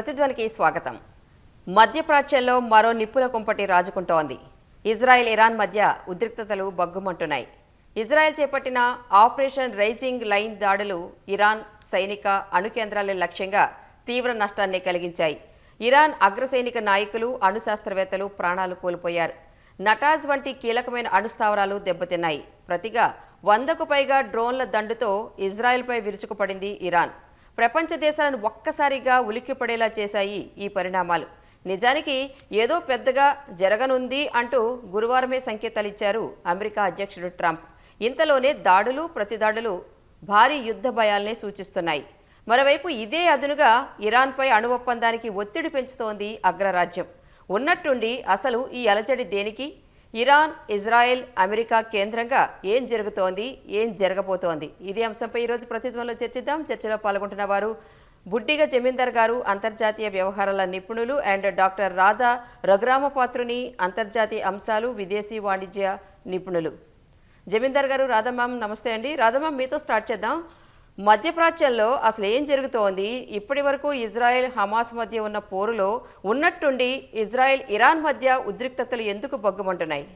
ప్రతిధ్వనికి స్వాగతం. మధ్యప్రాచ్యంలో మరో నిప్పుల కుంపటి రాజుకుంటోంది. ఇజ్రాయెల్ ఇరాన్ మధ్య ఉద్రిక్తతలు బగ్గుమంటున్నాయి. ఇజ్రాయెల్ చేపట్టిన ఆపరేషన్ రైజింగ్ లైన్ దాడులు ఇరాన్ సైనిక అణు కేంద్రాల లక్ష్యంగా తీవ్ర నష్టాన్ని కలిగించాయి. ఇరాన్ అగ్రసైనిక నాయకులు అణు శాస్త్రవేత్తలు ప్రాణాలు కోల్పోయారు. నటాజ్ వంటి కీలకమైన అణుస్థావరాలు దెబ్బతిన్నాయి. ప్రతిగా వందకు పైగా డ్రోన్ల దండుతో ఇజ్రాయెల్పై విరుచుకుపడింది ఇరాన్. ప్రపంచ దేశాలను ఒక్కసారిగా ఉలిక్కిపడేలా చేశాయి ఈ పరిణామాలు. నిజానికి ఏదో పెద్దగా జరగనుంది అంటూ గురువారమే సంకేతాలిచ్చారు అమెరికా అధ్యక్షుడు ట్రంప్. ఇంతలోనే దాడులు ప్రతిదాడులు భారీ యుద్ధ భయాల్నే సూచిస్తున్నాయి. మరోవైపు ఇదే అదునుగా ఇరాన్పై అణు ఒప్పందానికి ఒత్తిడి పెంచుతోంది అగ్రరాజ్యం. ఉన్నట్టుండి అసలు ఈ అలజడి దేనికి? ఇరాన్ ఇజ్రాయెల్ అమెరికా కేంద్రంగా ఏం జరుగుతోంది ఏం జరగబోతోంది? ఇదే అంశంపై ఈరోజు ప్రతిధ్వంలో చర్చిద్దాం. చర్చలో పాల్గొంటున్న వారు బుడ్డిగ జమీందార్ గారు అంతర్జాతీయ వ్యవహారాల నిపుణులు అండ్ డాక్టర్ రాధా రఘురామపాత్రుని అంతర్జాతీయ అంశాలు విదేశీ వాణిజ్య నిపుణులు. జమీందార్ గారు రాధమ్మ నమస్తే అండి. రాధమ్మ మీతో స్టార్ట్ చేద్దాం. మధ్యప్రాచ్యంలో అసలు ఏం జరుగుతోంది? ఇప్పటి వరకు ఇజ్రాయెల్ హమాస్ మధ్య ఉన్న పోరులో ఉన్నట్టుండి ఇజ్రాయెల్ ఇరాన్ మధ్య ఉద్రిక్తతలు ఎందుకు బగ్గుమంటున్నాయి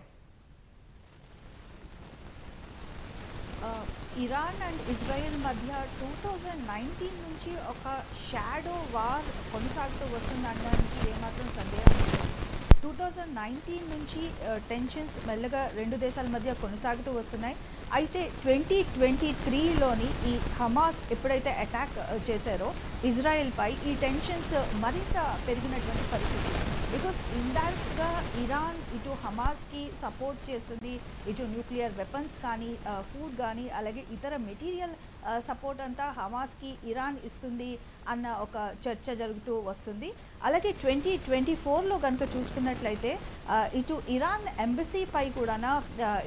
ఇరాన్ అండ్ ఇజ్రాయెల్ మధ్య టూ థౌజండ్ నైన్టీన్ నుంచి ఒక షాడో వార్ కొనసాగుతూ వస్తుంది అనడానికి ఏమాత్రం సందేహం లేదు. టూ థౌజండ్ నైన్టీన్ నుంచి టెన్షన్స్ మెల్లగా రెండు దేశాల మధ్య కొనసాగుతూ వస్తున్నాయి. అయితే ట్వంటీ ట్వంటీ త్రీలోని ఈ హమాస్ ఎప్పుడైతే అటాక్ చేశారో ఇజ్రాయెల్పై ఈ టెన్షన్స్ మరింత పెరిగినటువంటి పరిస్థితి. బికాస్ ఇండైరెక్ట్గా ఇరాన్ ఇటు హమాస్కి సపోర్ట్ చేస్తుంది ఇటు న్యూక్లియర్ వెపన్స్ కానీ ఫుడ్ కానీ అలాగే ఇతర మెటీరియల్ సపోర్ట్ అంతా హమాస్కి ఇరాన్ ఇస్తుంది అన్న ఒక చర్చ జరుగుతూ వస్తుంది. అలాగే ట్వంటీ ట్వంటీ ఫోర్లో కనుక చూసుకున్నట్లయితే ఇటు ఇరాన్ ఎంబసీపై కూడా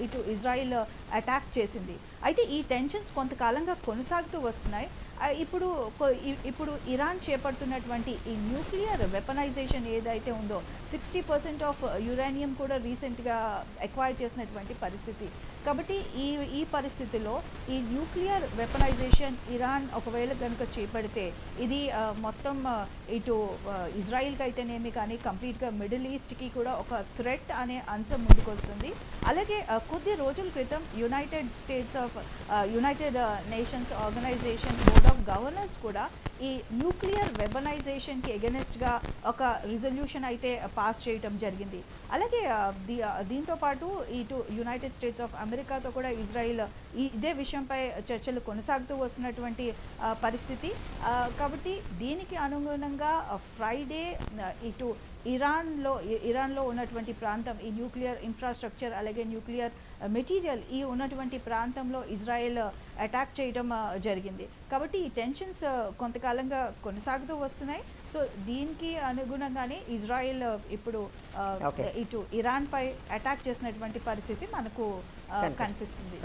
ఇటు ఇజ్రాయిల్ అటాక్ చేసింది. అయితే ఈ టెన్షన్స్ కొంతకాలంగా కొనసాగుతూ వస్తున్నాయి. ఇప్పుడు ఇప్పుడు ఇరాన్ చేపడుతున్నటువంటి ఈ న్యూక్లియర్ వెపనైజేషన్ ఏదైతే ఉందో సిక్స్టీ పర్సెంట్ ఆఫ్ యురేనియం కూడా రీసెంట్గా ఎక్వైర్ చేసినటువంటి పరిస్థితి. కాబట్టి ఈ ఈ పరిస్థితిలో ఈ న్యూక్లియర్ వెపనైజేషన్ ఇరాన్ ఒకవేళ కనుక చేపడితే ఇది మొత్తం ఇటు ఇజ్రాయిల్కి అయితేనేమి కానీ కంప్లీట్గా మిడిల్ ఈస్ట్కి కూడా ఒక థ్రెట్ అనే అంశం ముందుకొస్తుంది. అలాగే కొద్ది రోజుల క్రితం United States of United Nations organisation board of governors కూడా ఈ న్యూక్లియర్ వెబనైజేషన్కి ఎగెనెస్ట్గా ఒక రిజల్యూషన్ అయితే పాస్ చేయటం జరిగింది. అలాగే దీంతోపాటు దీ- దీంతో పాటు ఇటు యునైటెడ్ స్టేట్స్ ఆఫ్ అమెరికాతో కూడా ఇజ్రాయిల్ ఈ ఇదే విషయంపై చర్చలు కొనసాగుతూ వస్తున్నటువంటి పరిస్థితి. కాబట్టి దీనికి అనుగుణంగా ఫ్రైడే ఇటు ఇరాన్లో ఇరాన్లో ఉన్నటువంటి ప్రాంతం ఈ న్యూక్లియర్ ఇన్ఫ్రాస్ట్రక్చర్ అలాగే న్యూక్లియర్ మెటీరియల్ ఈ ఉన్నటువంటి ప్రాంతంలో ఇజ్రాయెల్ అటాక్ చేయడం జరిగింది. కాబట్టి ఈ టెన్షన్స్ కొంతకాలంగా కొనసాగుతూ వస్తున్నాయి. సో దీనికి అనుగుణంగానే ఇజ్రాయెల్ ఇప్పుడు. ఇటు ఇరాన్ పై అటాక్ చేసినటువంటి పరిస్థితి మనకు కనిపిస్తుంది.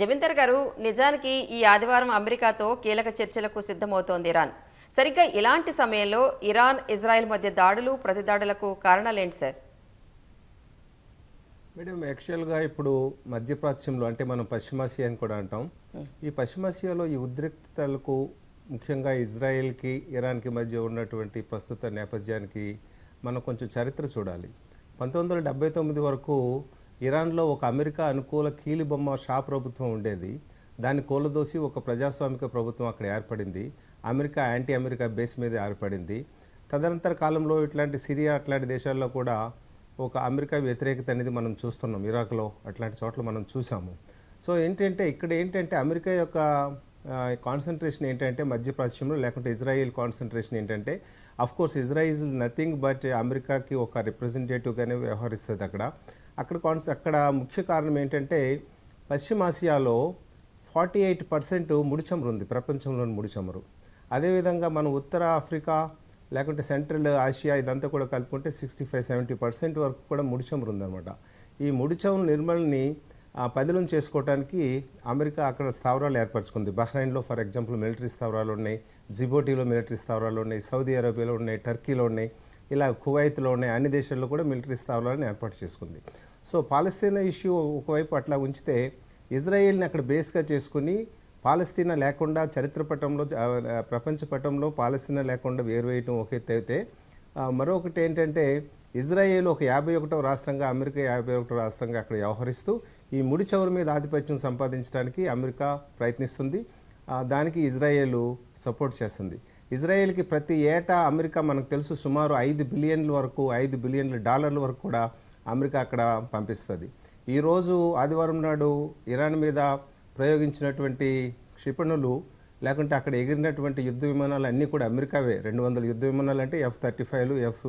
జమీందర్ గారు నిజానికి ఈ ఆదివారం అమెరికాతో కీలక చర్చలకు సిద్ధమవుతోంది ఇరాన్. సరిగ్గా ఇలాంటి సమయంలో ఇరాన్ ఇజ్రాయెల్ మధ్య దాడులు ప్రతిదాడులకు కారణాలేంటి సార్? మేడం యాక్చువల్గా ఇప్పుడు మధ్యప్రాచ్యంలో అంటే మనం పశ్చిమాసియా అని కూడా అంటాం. ఈ పశ్చిమాసియాలో ఈ ఉద్రిక్తతలకు ముఖ్యంగా ఇజ్రాయెల్కి ఇరాన్కి మధ్య ఉన్నటువంటి ప్రస్తుత నేపథ్యానికి మనం కొంచెం చరిత్ర చూడాలి. పంతొమ్మిది వందల డెబ్బై తొమ్మిది వరకు ఇరాన్లో ఒక అమెరికా అనుకూల కీలిబొమ్మ షా ప్రభుత్వం ఉండేది. దాన్ని కూలదోసి ఒక ప్రజాస్వామిక ప్రభుత్వం అక్కడ ఏర్పడింది. అమెరికా యాంటీ అమెరికా బేస్ మీద ఏర్పడింది. తదనంతర కాలంలో ఇట్లాంటి సిరియా అట్లాంటి దేశాల్లో కూడా ఒక అమెరికా వ్యతిరేకత అనేది మనం చూస్తున్నాం. ఇరాక్లో అట్లాంటి చోట్ల మనం చూసాము సో ఏంటంటే ఇక్కడ ఏంటంటే అమెరికా యొక్క కాన్సన్ట్రేషన్ ఏంటంటే మధ్యప్రాచ్యంలో లేకుంటే ఇజ్రాయిల్ కాన్సన్ట్రేషన్ ఏంటంటే of course Israel is nothing but అమెరికాకి ఒక రిప్రజెంటేటివ్గానే వ్యవహరిస్తుంది అక్కడ. అక్కడ కాన్స్ అక్కడ ముఖ్య కారణం ఏంటంటే పశ్చిమాసియాలో ఫార్టీ ఎయిట్ పర్సెంట్ ముడిచమురు ఉంది ప్రపంచంలోని ముడిచమురు. అదేవిధంగా మనం ఉత్తర ఆఫ్రికా లేకుంటే సెంట్రల్ ఆసియా ఇదంతా కూడా కలుపుకుంటే సిక్స్టీ ఫైవ్ సెవెంటీ పర్సెంట్ వరకు కూడా ముడిచమురు ఉందన్నమాట. ఈ ముడిచమురు నిర్మల్ని పదిలం చేసుకోవడానికి అమెరికా అక్కడ స్థావరాలు ఏర్పరచుకుంది. బహ్రైన్లో ఫర్ ఎగ్జాంపుల్ మిలిటరీ స్థావరాలు ఉన్నాయి జిబోటీలో మిలిటరీ స్థావరాలు ఉన్నాయి సౌదీ అరేబియాలో ఉన్నాయి టర్కీలో ఉన్నాయి ఇలా కువైత్లో ఉన్నాయి అన్ని దేశాల్లో కూడా మిలిటరీ స్థావరాలను ఏర్పాటు చేసుకుంది. సో పాలస్తీనా ఇష్యూ ఒకవైపు అట్లా ఉంచితే ఇజ్రాయెల్ని అక్కడ బేస్గా చేసుకుని పాలస్తీనా లేకుండా చరిత్ర పటంలో ప్రపంచ పటంలో పాలస్తీనా లేకుండా వేరువేయటం ఒక అయితే మరొకటి ఏంటంటే ఇజ్రాయేల్ ఒక యాభై ఒకటో రాష్ట్రంగా అమెరికా యాభై ఒకటో రాష్ట్రంగా అక్కడ వ్యవహరిస్తూ ఈ ముడి చమురు మీద ఆధిపత్యం సంపాదించడానికి అమెరికా ప్రయత్నిస్తుంది. దానికి ఇజ్రాయేల్ సపోర్ట్ చేస్తుంది. ఇజ్రాయెల్కి ప్రతి ఏటా అమెరికా మనకు తెలుసు సుమారు ఐదు బిలియన్ల వరకు ఐదు బిలియన్ల డాలర్ల వరకు కూడా అమెరికా అక్కడ పంపిస్తుంది. ఈరోజు ఆదివారం నాడు ఇరాన్ మీద ప్రయోగించినటువంటి క్షిపణులు లేకుంటే అక్కడ ఎగిరినటువంటి యుద్ధ విమానాలు అన్నీ కూడా అమెరికావే. రెండు వందల యుద్ధ విమానాలు అంటే ఎఫ్ థర్టీ ఫైవ్లు ఎఫ్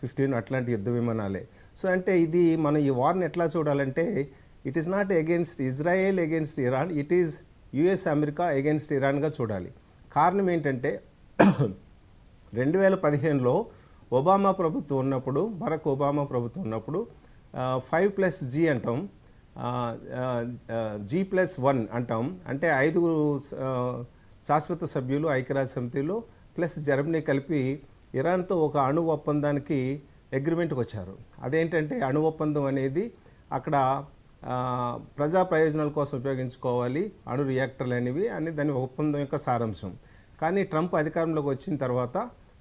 ఫిఫ్టీన్ అట్లాంటి యుద్ధ విమానాలే. సో అంటే ఇది మనం ఈ వార్ని ఎట్లా చూడాలంటే it is not against Israel against Iran it is US America against ఇరాన్గా చూడాలి. కారణం ఏంటంటే రెండు వేల పదిహేనులో ఒబామా ప్రభుత్వం ఉన్నప్పుడు బరక్ ఒబామా ప్రభుత్వం ఉన్నప్పుడు ఫైవ్ ప్లస్ జీ అంటాం జీ ప్లస్ వన్ అంటాం. అంటే ఐదుగురు శాశ్వత సభ్యులు ఐక్యరాజ్య సమితిలో ప్లస్ జర్మనీ కలిపి ఇరాన్తో ఒక అణు ఒప్పందానికి అగ్రిమెంట్కి వచ్చారు. అదేంటంటే అణు ఒప్పందం అనేది అక్కడ ప్రజా ప్రయోజనాల కోసం ఉపయోగించుకోవాలి అణు రియాక్టర్లు అనేవి అని దాని ఒప్పందం యొక్క సారాంశం. కానీ ట్రంప్ అధికారంలోకి వచ్చిన తర్వాత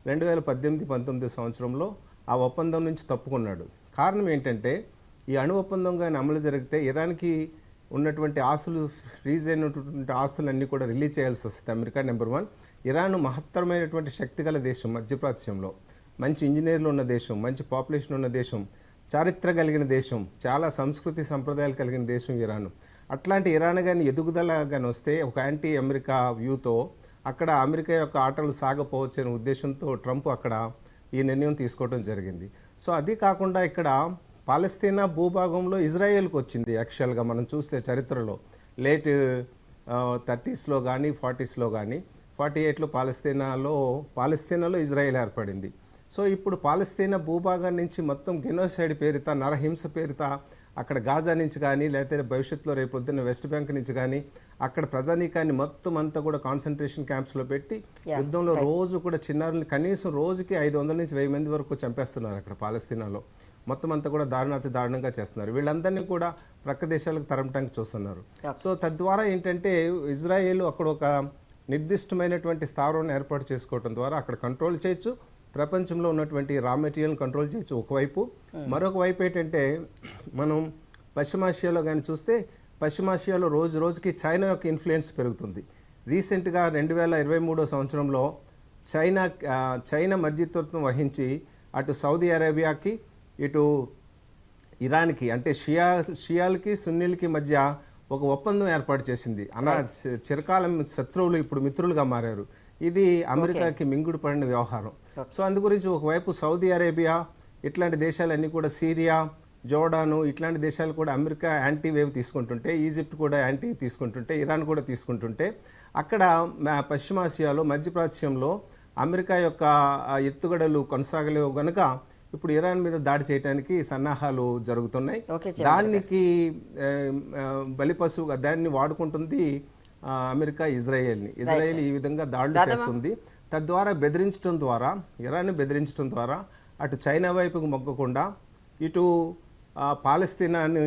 రెండు వేల పద్దెనిమిది పంతొమ్మిది సంవత్సరంలో ఆ ఒప్పందం నుంచి తప్పుకున్నాడు. కారణం ఏంటంటే ఈ అణు ఒప్పందం కానీ అమలు జరిగితే ఇరాన్కి ఉన్నటువంటి ఆస్తులు ఫ్రీజ్ అయినటువంటి ఆస్తులన్నీ కూడా రిలీజ్ చేయాల్సి వస్తుంది అమెరికా నెంబర్ వన్ ఇరాన్ మహత్తరమైనటువంటి శక్తి గల దేశం మధ్యప్రాచ్యంలో. మంచి ఇంజనీర్లు ఉన్న దేశం మంచి పాపులేషన్ ఉన్న దేశం. చారిత్ర కలిగిన దేశం చాలా సంస్కృతి సంప్రదాయాలు కలిగిన దేశం ఇరాన్. అట్లాంటి ఇరాన్ కానీ ఎదుగుదల కానీ వస్తే ఒక యాంటీ అమెరికా వ్యూతో అక్కడ అమెరికా యొక్క ఆటలు సాగపోవచ్చు అనే ఉద్దేశంతో ట్రంప్ అక్కడ ఈ నిర్ణయం తీసుకోవడం జరిగింది. సో అది కాకుండా ఇక్కడ పాలస్తీనా భూభాగంలో ఇజ్రాయెల్కి వచ్చింది యాక్చువల్గా మనం చూస్తే చరిత్రలో. లేట్ థర్టీస్లో కానీ ఫార్టీస్లో కానీ ఫార్టీ ఎయిట్లో పాలస్తీనాలో పాలస్తీనాలో ఇజ్రాయెల్ ఏర్పడింది. సో ఇప్పుడు పాలస్తీనా భూభాగం నుంచి మొత్తం గెనోసైడ్ పేరిత నరహింస పేరిత అక్కడ గాజా నుంచి కానీ లేకపోతే భవిష్యత్తులో రేపు పొద్దున్న వెస్ట్ బ్యాంక్ నుంచి కానీ అక్కడ ప్రజానీకాన్ని మొత్తం అంతా కూడా కాన్సన్ట్రేషన్ క్యాంప్స్లో పెట్టి యుద్ధంలో రోజు కూడా చిన్నారులు కనీసం రోజుకి ఐదు వందల నుంచి వెయ్యి మంది వరకు చంపేస్తున్నారు అక్కడ పాలస్తీనాలో. మొత్తం అంతా కూడా దారుణాతి దారుణంగా చేస్తున్నారు. వీళ్ళందరినీ కూడా ప్రక్క దేశాలకు తరమటానికి చూస్తున్నారు. సో తద్వారా ఏంటంటే ఇజ్రాయేల్ అక్కడ ఒక నిర్దిష్టమైనటువంటి స్థావరాన్ని ఏర్పాటు చేసుకోవడం ద్వారా అక్కడ కంట్రోల్ చేయొచ్చు. ప్రపంచంలో ఉన్నటువంటి రా మెటీరియల్ కంట్రోల్ చేయొచ్చు ఒకవైపు. మరొక వైపు ఏంటంటే మనం పశ్చిమాసియాలో కానీ చూస్తే పశ్చిమాసియాలో రోజు రోజుకి చైనా యొక్క ఇన్ఫ్లుయెన్స్ పెరుగుతుంది. రీసెంట్గా రెండు వేల ఇరవై మూడో సంవత్సరంలో చైనా చైనా మధ్యత్వం వహించి అటు సౌదీ అరేబియాకి ఇటు ఇరాన్కి అంటే షియా షియాలకి సున్నీలకి మధ్య ఒక ఒప్పందం ఏర్పాటు చేసింది. చి- చిరకాలం శత్రువులు ఇప్పుడు మిత్రులుగా మారారు. ఇది అమెరికాకి మింగుడు పడిన వ్యవహారం. సో అందు గురించి ఒకవైపు సౌదీ అరేబియా ఇట్లాంటి దేశాలన్నీ కూడా సిరియా జోర్డాను ఇట్లాంటి దేశాలు కూడా అమెరికా యాంటీ వేవ్ తీసుకుంటుంటే ఈజిప్ట్ కూడా యాంటీ తీసుకుంటుంటే ఇరాన్ కూడా తీసుకుంటుంటే అక్కడ మా- పశ్చిమాసియాలో మధ్యప్రాచ్యంలో అమెరికా యొక్క ఎత్తుగడలు కొనసాగలేవు గనుక ఇప్పుడు ఇరాన్ మీద దాడి చేయడానికి సన్నాహాలు జరుగుతున్నాయి. దానికి బలిపశువుగా దాన్ని వాడుకుంటుంది అమెరికా ఇజ్రాయెల్ని. ఇజ్రాయెల్ ఈ విధంగా దాడులు చేస్తుంది. తద్వారా బెదిరించడం ద్వారా ఇరాన్ని బెదిరించడం ద్వారా అటు చైనా వైపుకు మొగ్గకుండా ఇటు పాలస్తీనాని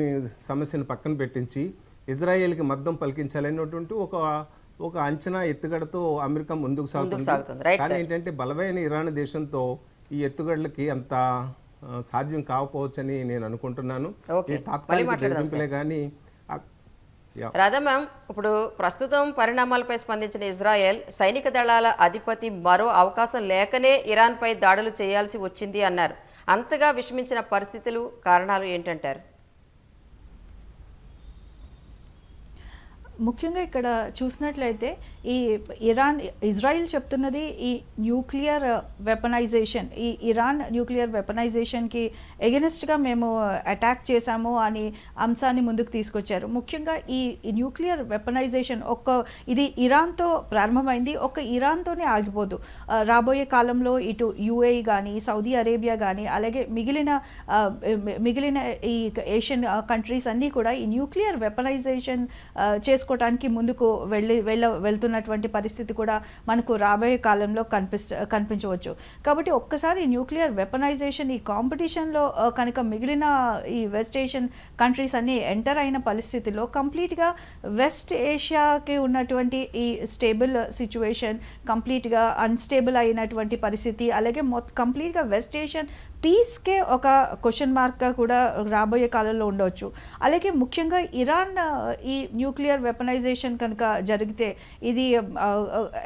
సమస్యను పక్కన పెట్టించి ఇజ్రాయెల్కి మద్దం పలికించాలనేటువంటి ఒక ఒక అంచనా ఎత్తుగడతో అమెరికా ముందుకు సాగుతుంది. కానీ ఏంటంటే బలమైన ఇరాన్ దేశంతో ఈ ఎత్తుగడలకి అంత సాధ్యం కాకపోవచ్చని నేను అనుకుంటున్నాను. ఈ తాత్కాలిక బెదిరింపులే కానీ. రాధా మ్యామ్ ఇప్పుడు ప్రస్తుతం పరిణామాలపై స్పందించిన ఇజ్రాయెల్ సైనిక దళాల అధిపతి మరో అవకాశం లేకనే ఇరాన్పై దాడులు చేయాల్సి వచ్చింది అన్నారు. అంతగా విషమించిన పరిస్థితులు కారణాలు ఏంటంటారు? ముఖ్యంగా ఇక్కడ చూసినట్లయితే ఈ ఇరాన్ ఇజ్రాయిల్ చెప్తున్నది ఈ న్యూక్లియర్ uh, వెపనైజేషన్ ఈ ఇరాన్ న్యూక్లియర్ వెపనైజేషన్కి ఎగెనిస్ట్గా మేము uh, అటాక్ చేశాము అని అంశాన్ని ముందుకు తీసుకొచ్చారు. ముఖ్యంగా ఈ న్యూక్లియర్ వెపనైజేషన్ ఒక్క ఇది ఇరాన్తో ప్రారంభమైంది. ఒక్క ఇరాన్తోనే ఆగిపోదు. Uh, రాబోయే కాలంలో ఇటు యుఏఈ కానీ సౌదీ అరేబియా కానీ అలాగే మిగిలిన మిగిలిన ఈ ఏషియన్ కంట్రీస్ అన్నీ కూడా ఈ న్యూక్లియర్ వెపనైజేషన్ చేసుకోవడానికి ముందుకు వెళ్ళి వెళ్ళ వెళ్తున్న చేస్తున్నటువంటి పరిస్థితి కూడా మనకు రాబోయే కాలంలో కనిపిస్త కనిపించవచ్చు. కాబట్టి ఒక్కసారి న్యూక్లియర్ వెపనైజేషన్ ఈ కాంపిటీషన్లో కనుక మిగిలిన ఈ వెస్ట్ ఏషియన్ కంట్రీస్ అన్ని ఎంటర్ అయిన పరిస్థితిలో కంప్లీట్గా వెస్ట్ ఏషియాకి ఉన్నటువంటి ఈ స్టేబుల్ సిచ్యువేషన్ కంప్లీట్గా అన్స్టేబుల్ అయినటువంటి పరిస్థితి అలాగే మొత్తం కంప్లీట్గా వెస్ట్ ఏషియన్ పీస్కే ఒక క్వశ్చన్ మార్క్గా కూడా రాబోయే కాలంలో ఉండవచ్చు. అలాగే ముఖ్యంగా ఇరాన్ ఈ న్యూక్లియర్ వెపనైజేషన్ కనుక జరిగితే ఇది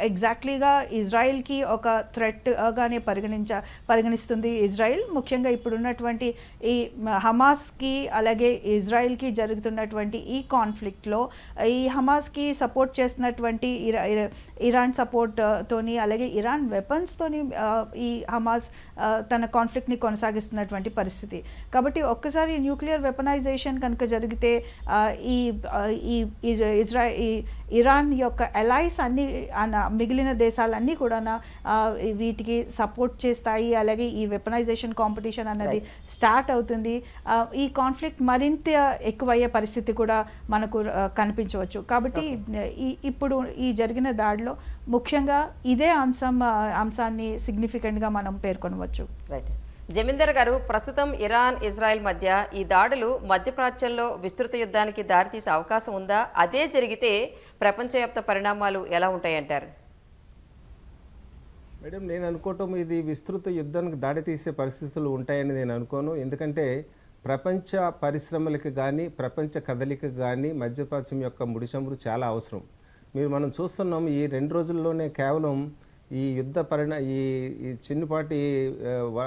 ఎగ్జాక్ట్లీగా ఇజ్రాయెల్కి ఒక థ్రెట్గానే పరిగణించ పరిగణిస్తుంది ఇజ్రాయెల్. ముఖ్యంగా ఇప్పుడున్నటువంటి ఈ హమాస్కి అలాగే ఇజ్రాయెల్కి జరుగుతున్నటువంటి ఈ కాన్ఫ్లిక్ట్లో ఈ హమాస్కి సపోర్ట్ చేస్తున్నటువంటి ఇరా ఇరా- ఇరాన్ సపోర్ట్తోని అలాగే ఇరాన్ వెపన్స్తోని ఈ హమాస్ తన కాన్ఫ్లిక్ట్ని కొనసాగిస్తున్నటువంటి పరిస్థితి. కాబట్టి ఒక్కసారి న్యూక్లియర్ వెపనైజేషన్ కనుక జరిగితే ఈ ఈ ఇజ్- ఇజ్రా ఈ ఇరాన్ యొక్క అలైస్ అన్ని అన- మిగిలిన దేశాలన్నీ కూడా వీటికి సపోర్ట్ చేస్తాయి. అలాగే ఈ వెపనైజేషన్ కాంపిటీషన్ అన్నది స్టార్ట్ అవుతుంది. ఈ కాన్ఫ్లిక్ట్ మరింత ఎక్కువయ్యే పరిస్థితి కూడా మనకు కనిపించవచ్చు. కాబట్టి ఈ ఇప్పుడు ఈ జరిగిన దాడిలో ముఖ్యంగా ఇదే అంశం అంశాన్ని సిగ్నిఫికెంట్గా మనం పేర్కొనవచ్చు. రైట్ జమీందర్ గారు ప్రస్తుతం ఇరాన్ ఇజ్రాయెల్ మధ్య ఈ దాడులు మధ్యప్రాచ్యంలో విస్తృత యుద్ధానికి దారితీసే అవకాశం ఉందా? అదే జరిగితే ప్రపంచవ్యాప్త పరిణామాలు ఎలా ఉంటాయంటారు? మేడం నేను అనుకోవటం ఇది విస్తృత యుద్ధానికి దాడి తీసే పరిస్థితులు ఉంటాయని నేను అనుకోను. ఎందుకంటే ప్రపంచ పరిశ్రమలకు కానీ ప్రపంచ కదలికకు కానీ మధ్యప్రాచ్యం యొక్క ముడిచమురు చాలా అవసరం. మీరు మనం చూస్తున్నాం ఈ రెండు రోజుల్లోనే కేవలం ఈ యుద్ధ పరిణా ఈ ఈ చిన్నపాటి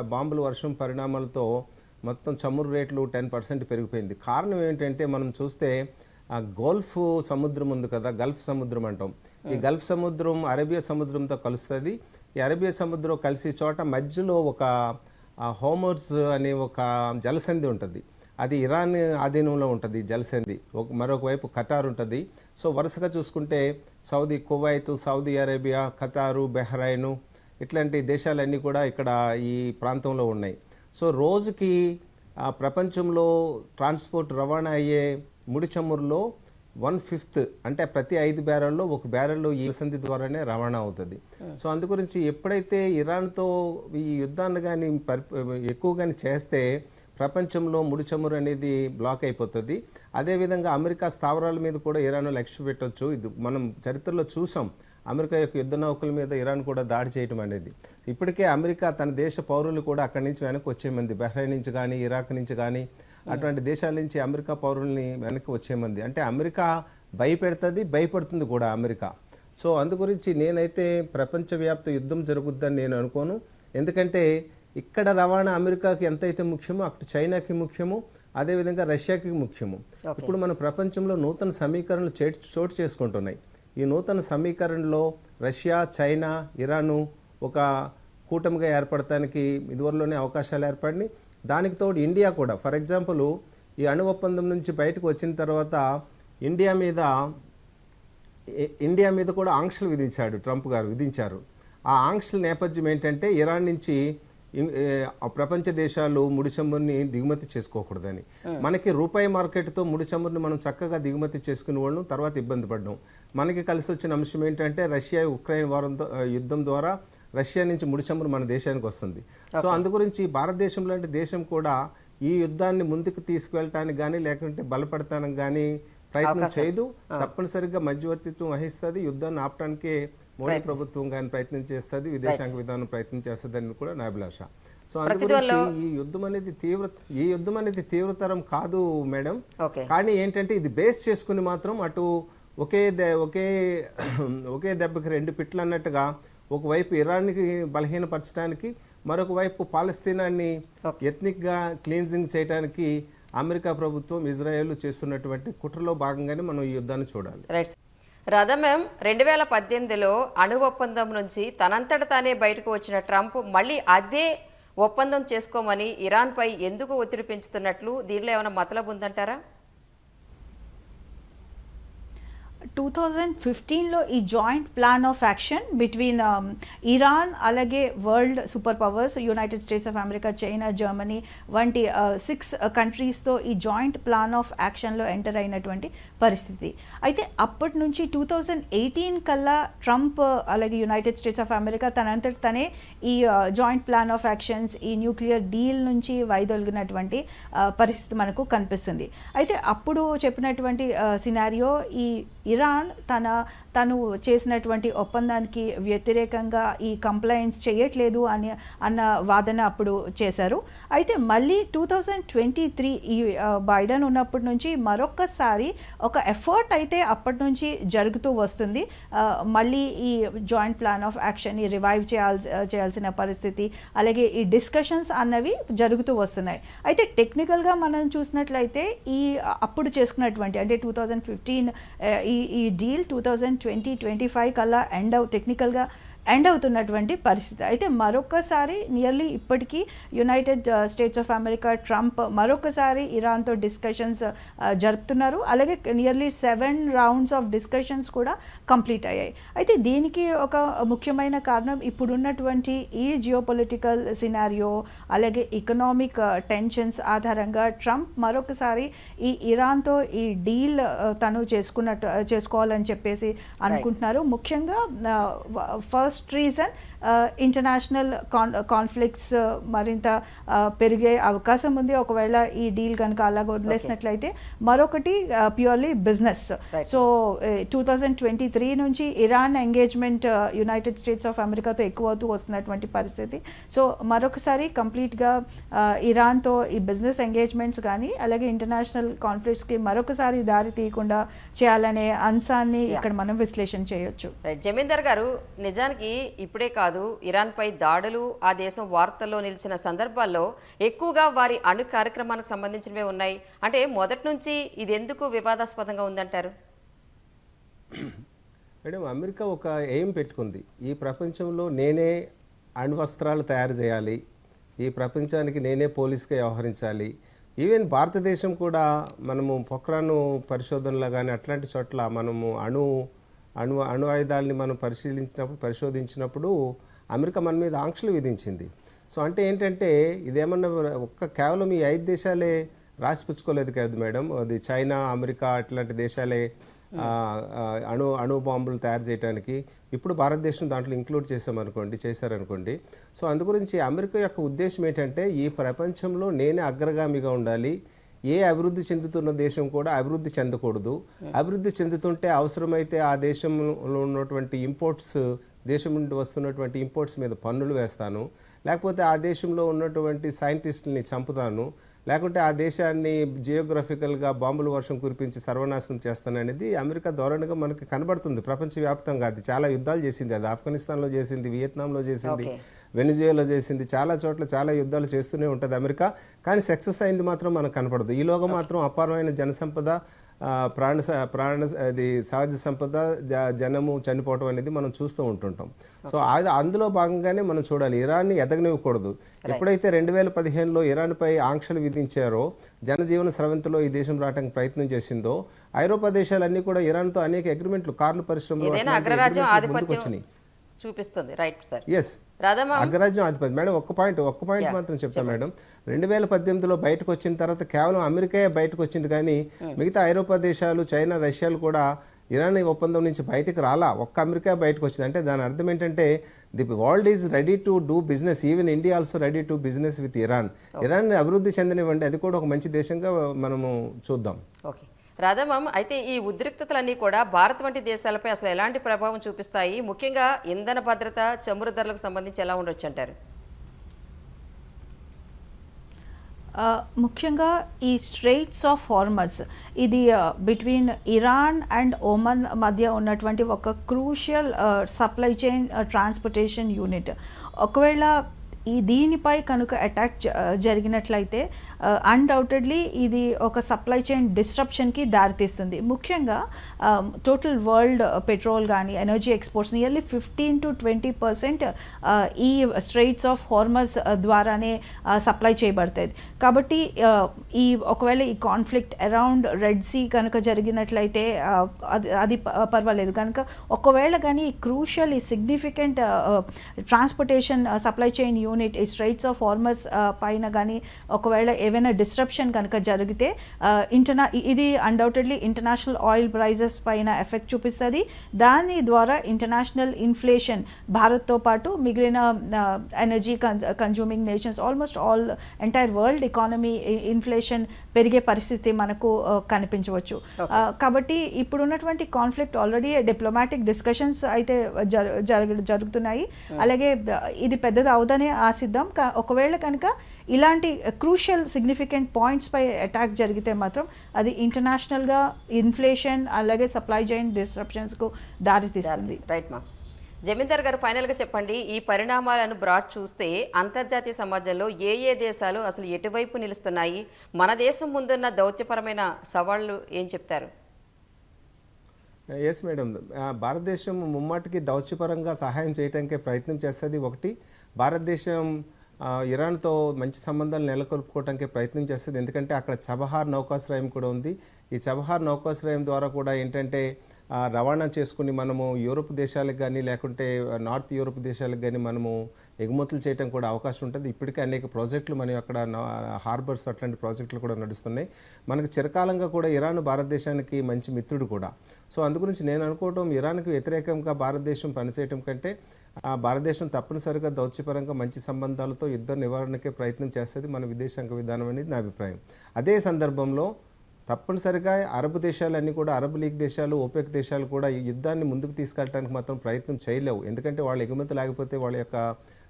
బాంబుల వర్షం పరిణామాలతో మొత్తం చమురు రేట్లు టెన్ పర్సెంట్ పెరిగిపోయింది. కారణం ఏంటంటే మనం చూస్తే ఆ గల్ఫ్ సముద్రం ఉంది కదా గల్ఫ్ సముద్రం అంటాం. ఈ గల్ఫ్ సముద్రం అరేబియా సముద్రంతో కలుస్తుంది. ఈ అరేబియా సముద్రం కలిసి చోట మధ్యలో ఒక హోమర్స్ అనే ఒక జలసంధి ఉంటుంది. అది ఇరాన్ ఆధీనంలో ఉంటుంది జలసంధి ఒక మరొకవైపు ఖతార్ ఉంటుంది. సో వరుసగా చూసుకుంటే Saudi Kuwait Saudi Arabia Qatar Bahrain ఇట్లాంటి దేశాలన్నీ కూడా ఇక్కడ ఈ ప్రాంతంలో ఉన్నాయి. సో రోజుకి ఆ ప్రపంచంలో ట్రాన్స్పోర్ట్ రవాణా అయ్యే ముడి చమురులో వన్ ఫిఫ్త్ అంటే ప్రతి ఐదు బ్యారెల్లో ఒక బ్యారెల్లో ఈ సంధి ద్వారానే రవాణా అవుతుంది. సో అందు గురించి ఎప్పుడైతే ఇరాన్తో ఈ యుద్ధాన్ని కానీ ఎక్కువ కానీ చేస్తే ప్రపంచంలో ముడి చమురు అనేది బ్లాక్ అయిపోతుంది. అదేవిధంగా అమెరికా స్థావరాల మీద కూడా ఇరాన్ లక్ష్య పెట్టవచ్చు ఇది మనం చరిత్రలో చూసాం. అమెరికా యొక్క యుద్ధ నౌకల మీద ఇరాన్ కూడా దాడి చేయటం అనేది. ఇప్పటికే అమెరికా తన దేశ పౌరులు కూడా అక్కడి నుంచి వెనక్కి వచ్చేమంది. బహ్రైన్ నుంచి కానీ ఇరాక్ నుంచి కానీ అటువంటి దేశాల నుంచి అమెరికా పౌరుల్ని వెనక్కి వచ్చేమంది. అంటే అమెరికా భయపెడుతుంది భయపడుతుంది కూడా అమెరికా. సో అందు గురించి నేనైతే ప్రపంచవ్యాప్త యుద్ధం జరుగుద్దని నేను అనుకోను. ఎందుకంటే ఇక్కడ రవాణా అమెరికాకి ఎంతైతే ముఖ్యమో అక్కడ చైనాకి ముఖ్యము అదేవిధంగా రష్యాకి ముఖ్యము. ఇప్పుడు మన ప్రపంచంలో నూతన సమీకరణలు చే- చోటు చేసుకుంటున్నాయి. ఈ నూతన సమీకరణలో రష్యా చైనా ఇరాను ఒక కూటమిగా ఏర్పడటానికి ఇదివరలోనే అవకాశాలు ఏర్పడినాయి. దానికి తోడు ఇండియా కూడా. ఫర్ ఎగ్జాంపుల్ ఈ అణు ఒప్పందం నుంచి బయటకు వచ్చిన తర్వాత ఇండియా మీద ఇండియా మీద కూడా ఆంక్షలు విధించాడు ట్రంప్ గారు విధించారు. ఆ ఆంక్షల నేపథ్యం ఏంటంటే ఇరాన్ నుంచి ప్రపంచ దేశాలు ముడి చమురుని దిగుమతి చేసుకోకూడదని. మనకి రూపాయి మార్కెట్తో ముడి చమురుని మనం చక్కగా దిగుమతి చేసుకునే వాళ్ళం తర్వాత ఇబ్బంది పడ్డాం. మనకి కలిసి వచ్చిన అంశం ఏంటంటే రష్యా ఉక్రెయిన్ వారంతో యుద్ధం ద్వారా రష్యా నుంచి ముడి చమురు మన దేశానికి వస్తుంది. సో అందు గురించి భారతదేశం లాంటి దేశం కూడా ఈ యుద్ధాన్ని ముందుకు తీసుకువెళ్ళటానికి కానీ లేకుంటే బలపడటానికి కానీ ప్రయత్నం చేయదు. తప్పనిసరిగా మధ్యవర్తిత్వం వహిస్తుంది. యుద్ధాన్ని ఆపటానికే మోడీ ప్రభుత్వం కానీ ప్రయత్నం చేస్తుంది విదేశాంగ విధానం ప్రయత్నం చేస్తుంది అనేది కూడా నా అభిలాష. సో అందు గురించి ఈ యుద్ధం అనేది తీవ్ర ఈ యుద్ధం అనేది తీవ్రతరం కాదు మేడం. కానీ ఏంటంటే ఇది బేస్ చేసుకుని మాత్రం అటు ఒకే ఒకే ఒకే దెబ్బకి రెండు పిట్లు అన్నట్టుగా ఒకవైపు ఇరాన్కి బలహీనపరచడానికి మరొక వైపు పాలస్తీనాన్ని ఎథ్నిక్గా క్లీన్జింగ్ చేయడానికి అమెరికా ప్రభుత్వం ఇజ్రాయెల్ చేస్తున్నటువంటి కుట్రలో భాగంగానే మనం ఈ యుద్ధాన్ని చూడాలి. రథమెం రెండు వేల పద్దెనిమిదిలో అణు ఒప్పందం నుంచి తనంతట తానే బయటకు వచ్చిన ట్రంప్ మళ్ళీ అదే ఒప్పందం చేసుకోమని ఇరాన్పై ఎందుకు ఒత్తిడి పెంచుతున్నట్లు దీనిలో ఏమైనా మతలబు ఉందంటారా? టూ థౌజండ్ ఫిఫ్టీన్లో ఈ joint plan of action between um, Iran అలాగే world super powers United States of America China Germany వంటి uh, సిక్స్ కంట్రీస్తో uh, ఈ జాయింట్ ప్లాన్ ఆఫ్ యాక్షన్లో ఎంటర్ అయినటువంటి పరిస్థితి. అయితే అప్పటి నుంచి టూ థౌజండ్ ఎయిటీన్ కల్లా ట్రంప్ uh, అలాగే యునైటెడ్ స్టేట్స్ ఆఫ్ అమెరికా తనంతటి తనే ఈ జాయింట్ ప్లాన్ ఆఫ్ యాక్షన్స్ ఈ న్యూక్లియర్ డీల్ నుంచి వైదొలిగినటువంటి పరిస్థితి మనకు కనిపిస్తుంది. అయితే అప్పుడు చెప్పినటువంటి సినారియో ఈ ఇరాన్ తన తను చేసినటువంటి ఒప్పందానికి వ్యతిరేకంగా ఈ కంప్లైంట్స్ చేయట్లేదు అని అన్న వాదన అప్పుడు చేశారు. అయితే మళ్ళీ టూ థౌజండ్ ట్వంటీ త్రీ ఈ బైడెన్ ఉన్నప్పటి నుంచి మరొక్కసారి ఒక ఎఫర్ట్ అయితే అప్పటి నుంచి జరుగుతూ వస్తుంది. మళ్ళీ ఈ జాయింట్ ప్లాన్ ఆఫ్ యాక్షన్ని రివైవ్ చేయాల్సి చేయాల్సిన పరిస్థితి అలాగే ఈ డిస్కషన్స్ అన్నవి జరుగుతూ వస్తున్నాయి. అయితే టెక్నికల్గా మనం చూసినట్లయితే ఈ అప్పుడు చేసుకున్నటువంటి అంటే టూ థౌజండ్ ఫిఫ్టీన్ ఈ ఈ deal two thousand twenty twenty five కల్లా ఎండ్ అవు టెక్నికల్గా ఎండ్ అవుతున్నటువంటి పరిస్థితి. అయితే మరొకసారి నియర్లీ ఇప్పటికీ United States of America Trump మరొకసారి ఇరాన్తో డిస్కషన్స్ జరుపుతున్నారు. అలాగే nearly seven rounds of discussions కూడా కంప్లీట్ అయ్యాయి. అయితే దీనికి ఒక ముఖ్యమైన కారణం ఇప్పుడున్నటువంటి ఈ జియోపొలిటికల్ సినారియో అలాగే ఎకనామిక్ టెన్షన్స్ ఆధారంగా ట్రంప్ మరొకసారి ఈ ఇరాన్తో ఈ డీల్ తను చేసుకున్నట్టు చేసుకోవాలని చెప్పేసి అనుకుంటున్నారు. ముఖ్యంగా first Treason. reason international con conflicts మరింత పెరిగే అవకాశం ఉంది. ఒకవేళ ఈ డీల్ కనుక అలాగ వదిలేసినట్లయితే మరొకటి purely business. So two thousand twenty three నుంచి Iran engagement United States of అమెరికాతో ఎక్కువ అవుతూ వస్తున్నటువంటి పరిస్థితి. సో మరొకసారి కంప్లీట్గా ఇరాన్తో ఈ బిజినెస్ ఎంగేజ్మెంట్స్ కానీ అలాగే ఇంటర్నేషనల్ కాన్ఫ్లిక్ట్స్కి మరొకసారి దారి తీయకుండా చేయాలనే అంశాన్ని. ఇక్కడ మనం విశ్లేషణ చేయొచ్చు. జమీందార్ గారు నిజానికి ఇప్పుడే కాదు. కాదు ఇరాన్పై దాడులు ఆ దేశం వార్తల్లో నిలిచిన సందర్భాల్లో ఎక్కువగా వారి అణు కార్యక్రమానికి సంబంధించినవే ఉన్నాయి. అంటే మొదటి నుంచి ఇది ఎందుకు వివాదాస్పదంగా ఉందంటారు? మేడం అమెరికా ఒక ఎయిమ్ పెట్టుకుంది? ఈ ప్రపంచంలో నేనే అణ్వస్త్రాలు తయారు చేయాలి. ఈ ప్రపంచానికి నేనే పోలీస్గా వ్యవహరించాలి. ఈవెన్ భారతదేశం కూడా మనము పొక్రాను పరిశోధనలో కానీ అట్లాంటి చోట్ల మనము అణు అణు అణు ఆయుధాలని మనం పరిశీలించినప్పుడు పరిశోధించినప్పుడు అమెరికా మన మీద ఆంక్షలు విధించింది. సో అంటే ఏంటంటే ఇదేమన్నా ఒక్క కేవలం ఈ ఐదు దేశాలే రాసిపుచ్చుకోలేదు కదా మేడం? అది చైనా అమెరికా అట్లాంటి దేశాలే అణు అణు బాంబులు తయారు చేయడానికి ఇప్పుడు భారతదేశం దాంట్లో ఇంక్లూడ్ చేసామనుకోండి చేశారనుకోండి. సో అందు గురించి అమెరికా యొక్క ఉద్దేశం ఏంటంటే ఈ ప్రపంచంలో నేనే అగ్రగామిగా ఉండాలి ఏ అభివృద్ధి చెందుతున్న దేశం కూడా అభివృద్ధి చెందకూడదు. అభివృద్ధి చెందుతుంటే అవసరమైతే ఆ దేశంలో ఉన్నటువంటి ఇంపోర్ట్స్ దేశం నుండి వస్తున్నటువంటి ఇంపోర్ట్స్ మీద పన్నులు వేస్తాను. లేకపోతే ఆ దేశంలో ఉన్నటువంటి సైంటిస్టుల్ని చంపుతాను. లేకుంటే ఆ దేశాన్ని జియోగ్రఫికల్గా బాంబుల వర్షం కురిపించి సర్వనాశనం చేస్తాననేది అమెరికా ధోరణిగా మనకి కనబడుతుంది ప్రపంచవ్యాప్తంగా. అది చాలా యుద్ధాలు చేసింది. అది ఆఫ్ఘనిస్తాన్లో చేసింది వియత్నాంలో చేసింది. వెనిజుయేలో చేసింది. చాలా చోట్ల చాలా యుద్ధాలు చేస్తూనే ఉంటుంది అమెరికా. కానీ సక్సెస్ అయింది మాత్రం మనకు కనపడదు. ఈలోగా మాత్రం అపారమైన జనసంపద ప్రాణ ప్రాణ అది సహజ సంపద జ- జనము చనిపోవటం అనేది మనం చూస్తూ ఉంటుంటాం. సో అది అందులో భాగంగానే మనం చూడాలి. ఇరాన్ని ఎదగనివ్వకూడదు. ఎప్పుడైతే రెండు వేల పదిహేనులో ఇరాన్పై ఆంక్షలు విధించారో జనజీవన స్రవంతిలో ఈ దేశం రావడానికి ప్రయత్నం చేసిందో ఐరోపా దేశాలన్నీ కూడా ఇరాన్తో అనేక అగ్రిమెంట్లు కార్ల పరిశ్రమలో వచ్చినాయి చూపిస్తుంది. Right sir. ఎస్ అగ్రరాజ్యం ఆధిపత్యం మేడం ఒక్క పాయింట్ ఒక్క పాయింట్ మాత్రం చెప్తాను మేడం. రెండు వేల పద్దెనిమిదిలో బయటకు వచ్చిన తర్వాత కేవలం అమెరికా బయటకు వచ్చింది కానీ మిగతా ఐరోపా దేశాలు చైనా రష్యాలు కూడా ఇరాన్ ఒప్పందం నుంచి బయటకు రాలా. ఒక్క అమెరికా బయటకు వచ్చింది అంటే దాని అర్థం ఏంటంటే the world is ready to do business. Even India also ready to business with Iran Iran అభివృద్ధి చెందనివ్వండి. అది కూడా ఒక మంచి దేశంగా మనము చూద్దాం. ఓకే రాధమ్మ అయితే ఈ ఉద్రిక్తతలన్నీ కూడా భారత్ వంటి దేశాలపై అసలు ఎలాంటి ప్రభావం చూపిస్తాయి? ముఖ్యంగా ఇంధన భద్రత చమురు ధరలకు సంబంధించి ఎలా ఉండొచ్చు అంటారు? ముఖ్యంగా ఈ స్ట్రెయిట్స్ ఆఫ్ హార్మస్ ఇది బిట్వీన్ ఇరాన్ అండ్ ఒమన్ మధ్య ఉన్నటువంటి ఒక crucial supply chain transportation unit ఒకవేళ ఈ దీనిపై కనుక అటాక్ జరిగినట్లయితే అన్డౌటెడ్లీ ఇది ఒక సప్లై చైన్ డిస్ట్రప్షన్కి దారితీస్తుంది. ముఖ్యంగా టోటల్ వరల్డ్ పెట్రోల్ కానీ energy exports nearly fifteen to twenty percent ఈ స్ట్రెయిట్స్ ఆఫ్ హార్మస్ ద్వారానే సప్లై చేయబడతాయి. కాబట్టి ఈ ఒకవేళ ఈ కాన్ఫ్లిక్ట్ అరౌండ్ రెడ్ సీ కనుక జరిగినట్లయితే అది అది పర్వాలేదు. కనుక ఒకవేళ కానీ క్రూషల్ ఈ significant transportation supply chain unit ఈ స్ట్రైట్స్ ఆఫ్ ఫార్మర్స్ పైన కానీ ఒకవేళ ఏవైనా డిస్ట్రప్షన్ కనుక జరిగితే ఇంటర్నా ఇది అన్డౌటెడ్లీ ఇంటర్నేషనల్ ఆయిల్ ప్రైజెస్ పైన ఎఫెక్ట్ చూపిస్తుంది. దాని ద్వారా ఇంటర్నేషనల్ ఇన్ఫ్లేషన్ భారత్తో పాటు మిగిలిన energy consuming nations almost all entire world economy inflation పెరిగే పరిస్థితి మనకు కనిపించవచ్చు. కాబట్టి ఇప్పుడున్నటువంటి కాన్ఫ్లిక్ట్ ఆల్రెడీ డిప్లొమాటిక్ డిస్కషన్స్ అయితే జరు- జరుగు- జరుగుతున్నాయి. అలాగే ఇది పెద్దది అవుదనే ఆశిద్దాం ఒకవేళ కనుక ఇలాంటి క్రూషియల్ సిగ్నిఫికెంట్ పాయింట్స్ పై అటాక్ జరిగితే మాత్రం అది ఇంటర్నేషనల్గా ఇన్ఫ్లేషన్ అలాగే సప్లై చైన్ డిస్ట్రప్షన్స్కు దారితీస్తుంది. రైట్ మా జమీందార్ గారు ఫైనల్గా చెప్పండి ఈ పరిణామాలను బ్రాడ్ చూస్తే అంతర్జాతీయ సమాజంలో ఏ ఏ దేశాలు అసలు ఎటువైపు నిలుస్తున్నాయి? మన దేశం ముందున్న దౌత్యపరమైన సవాళ్ళు ఏం చెప్తారు? ఎస్ మేడం భారతదేశం ముమ్మాటికి దౌత్యపరంగా సహాయం చేయడానికే ప్రయత్నం చేస్తుంది ఒకటి. భారతదేశం ఇరాన్తో మంచి సంబంధాలు నెలకొల్పుకోవడానికి ప్రయత్నం చేస్తుంది. ఎందుకంటే అక్కడ చబహార్ నౌకాశ్రయం కూడా ఉంది. ఈ చబహార్ నౌకాశ్రయం ద్వారా కూడా ఏంటంటే రవాణా చేసుకుని మనము యూరోప్ దేశాలకు కానీ లేకుంటే నార్త్ యూరోప్ దేశాలకు కానీ మనము ఎగుమతులు చేయడం కూడా అవకాశం ఉంటుంది. ఇప్పటికే అనేక ప్రాజెక్టులు మనం అక్కడ హార్బర్స్ అట్లాంటి ప్రాజెక్టులు కూడా నడుస్తున్నాయి. మనకు చిరకాలంగా కూడా ఇరాన్ భారతదేశానికి మంచి మిత్రుడు కూడా. సో అందు గురించి నేను అనుకోవటం ఇరాన్కి వ్యతిరేకంగా భారతదేశం పనిచేయటం కంటే ఆ భారతదేశం తప్పనిసరిగా దౌత్యపరంగా మంచి సంబంధాలతో యుద్ధ నివారణకే ప్రయత్నం చేస్తుంది మన విదేశాంగ విధానం అనేది నా అభిప్రాయం. అదే సందర్భంలో తప్పనిసరిగా అరబ్ దేశాలన్నీ కూడా అరబ్ లీగ్ దేశాలు ఓపెక్ దేశాలు కూడా ఈ యుద్ధాన్ని ముందుకు తీసుకెళ్ళడానికి మాత్రం ప్రయత్నం చేయలేవు. ఎందుకంటే వాళ్ళ ఎగుమతి లేకపోతే వాళ్ళ యొక్క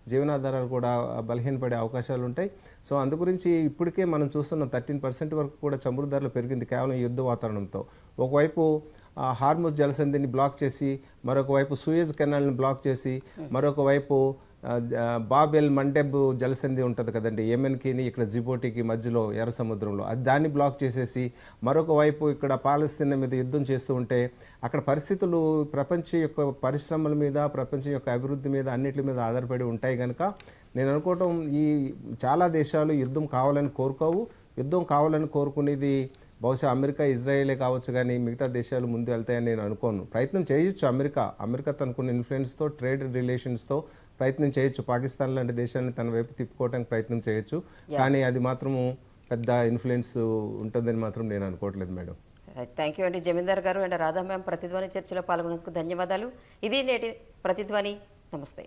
జీవనాధారాలు కూడా బలహీనపడే అవకాశాలు ఉంటాయి. సో అందు గురించి ఇప్పటికే మనం చూస్తున్నాం థర్టీన్ పర్సెంట్ వరకు కూడా చమురు ధరలు పెరిగింది కేవలం యుద్ధ వాతావరణంతో. ఒకవైపు ఆ, హార్ముజ్ జలసంధిని బ్లాక్ చేసి మరొక వైపు సూయజ్ కెనాల్ని బ్లాక్ చేసి మరొక వైపు బాబెల్ మండెబ్ జలసంధి ఉంటుంది కదండి యెమెన్కిని ఇక్కడ జిబోటీకి మధ్యలో ఎర్ర సముద్రంలో. అది దాన్ని బ్లాక్ చేసేసి మరొక వైపు ఇక్కడ పాలస్తీన్ మీద యుద్ధం చేస్తూ ఉంటే అక్కడ పరిస్థితులు ప్రపంచం యొక్క పరిశ్రమల మీద ప్రపంచం యొక్క అభివృద్ధి మీద అన్నిటి మీద ఆధారపడి ఉంటాయి కనుక నేను అనుకోవటం ఈ చాలా దేశాలు యుద్ధం కావాలని కోరుకోవు. యుద్ధం కావాలని కోరుకునేది బహుశా అమెరికా ఇజ్రాయేలే కావచ్చు కానీ మిగతా దేశాలు ముందు వెళ్తాయని నేను అనుకోను. ప్రయత్నం చేయొచ్చు అమెరికా. అమెరికా తనకున్న ఇన్ఫ్లుయెన్స్తో ట్రేడ్ రిలేషన్స్తో ప్రయత్నం చేయొచ్చు. పాకిస్తాన్ లాంటి దేశాన్ని తన వైపు తిప్పుకోవడానికి ప్రయత్నం చేయొచ్చు. కానీ అది మాత్రము పెద్ద ఇన్ఫ్లుయెన్స్ ఉంటుందని మాత్రం నేను అనుకోవట్లేదు మేడం. థ్యాంక్ యూ అండి జమీందార్ గారు అండ్ రాధా మ్యామ్ ప్రతిధ్వని చర్చలో పాల్గొన్నందుకు ధన్యవాదాలు. ఇది నేటి ప్రతిధ్వని. నమస్తే.